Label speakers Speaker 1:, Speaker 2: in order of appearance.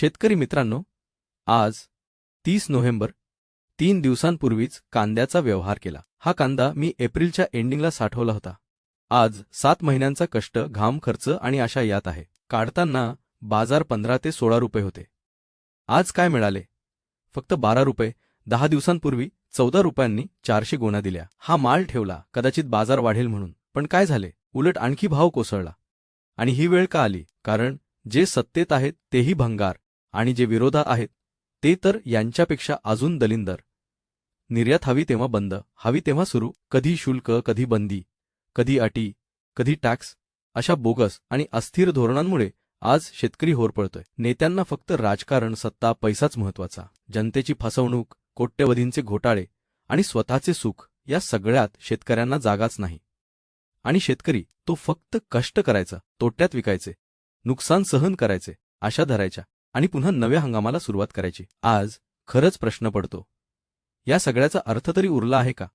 Speaker 1: शेतकरी मित्रांनो आज तीस नोव्हेंबर तीन दिवसांपूर्वीच कांद्याचा व्यवहार केला. हा कांदा मी एप्रिलच्या एंडिंगला साठवला होता. आज सात महिन्यांचा कष्ट घाम खर्च आणि आशा यात आहे. काढताना बाजार पंधरा ते सोळा रुपये होते. आज काय मिळाले? फक्त बारा रुपये. दहा दिवसांपूर्वी चौदा रुपयांनी चारशे गोणा दिल्या. हा माल ठेवला कदाचित बाजार वाढेल म्हणून. पण काय झाले? उलट आणखी भाव कोसळला. आणि ही वेळ का आली? कारण जे सत्तेत आहेत तेही भंगार. आणि जे विरोधात आहेत ते तर यांच्यापेक्षा अजून दलिंदर. निर्यात हवी तेव्हा बंद हवी तेव्हा सुरू कधी शुल्क कधी बंदी कधी अटी कधी टॅक्स अशा बोगस आणि अस्थिर धोरणांमुळे आज शेतकरी होरपळतोय नेत्यांना फक्त राजकारण सत्ता पैसाच महत्त्वाचा जनतेची फसवणूक कोट्यवधींचे घोटाळे आणि स्वतःचे सुख या सगळ्यात शेतकऱ्यांना जागाच नाही. आणि शेतकरी तो फक्त कष्ट करायचा तोट्यात विकायचे नुकसान सहन करायचे आशा धरायच्या. आणि पुन्हा नव्या हंगामाला सुरुवात करायची. आज खरंच प्रश्न पडतो. या सगळ्याचा अर्थ तरी उरला आहे का?